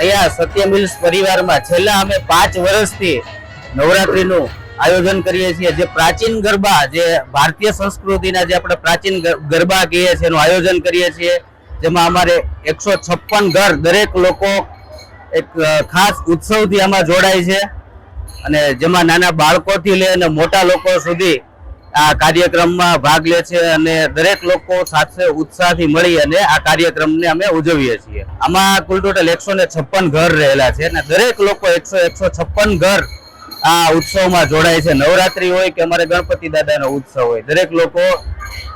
અહીંયા સત્ય મિલ્સ પરિવારમાં છેલ્લા અમે પાંચ વર્ષથી નવરાત્રીનું આયોજન કરીએ છીએ. જે પ્રાચીન ગરબા, જે ભારતીય સંસ્કૃતિના જે આપણે પ્રાચીન ગર- ગરબા કહીએ છીએ, એનું આયોજન કરીએ છીએ. જેમાં અમારે એકસો છપ્પન ઘર દરેક લોકો એક ખાસ ઉત્સવથી આમાં જોડાય છે. અને જેમાં નાના બાળકોથી લઈને મોટા લોકો સુધી આ કાર્યક્રમમાં ભાગ લે છે અને દરેક લોકો સાથે ઉત્સાહથી મળી અને આ કાર્યક્રમને અમે ઉજવીએ છીએ. આમાં કુલ ટોટલ એકસો ને છપ્પન ઘર રહેલા છે અને દરેક લોકો એકસો એકસો છપ્પન ઘર આ ઉત્સવમાં જોડાય છે. નવરાત્રી હોય કે અમારે ગણપતિ દાદાનો ઉત્સવ હોય, દરેક લોકો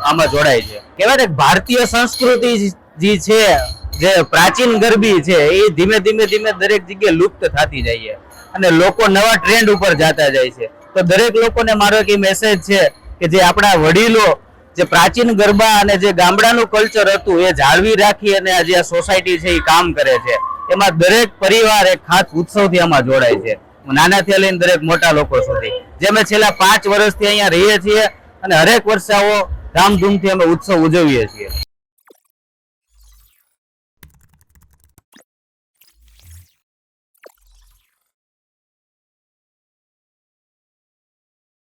આમાં જોડાય છે. કહેવાય ને ભારતીય સંસ્કૃતિ જે છે, જે પ્રાચીન ગરબી છે, એ ધીમે ધીમે ધીમે દરેક જગ્યાએ લુપ્ત થતી જાય છે. અને લોકો નવા ટ્રેન્ડ ઉપર જતા જાય છે. તો દરેક લોકોને મારો એક મેસેજ છે કે જે આપણા વડીલો જે પ્રાચીન ગરબા અને જે ગામડાનું કલ્ચર હતું, એ જાળવી રાખી અને આજે આ સોસાયટી છે, એ કામ કરે છે. એમાં દરેક પરિવાર એક ખાસ ઉત્સવથી આમાં જોડાય છે. નાનાથી લઈને દરેક મોટા લોકો સુધી. જે અમે છેલ્લા પાંચ વર્ષથી અહીંયા રહીએ છીએ અને હરેક વર્ષે આવો ધામધૂમથી અમે ઉત્સવ ઉજવીએ છીએ.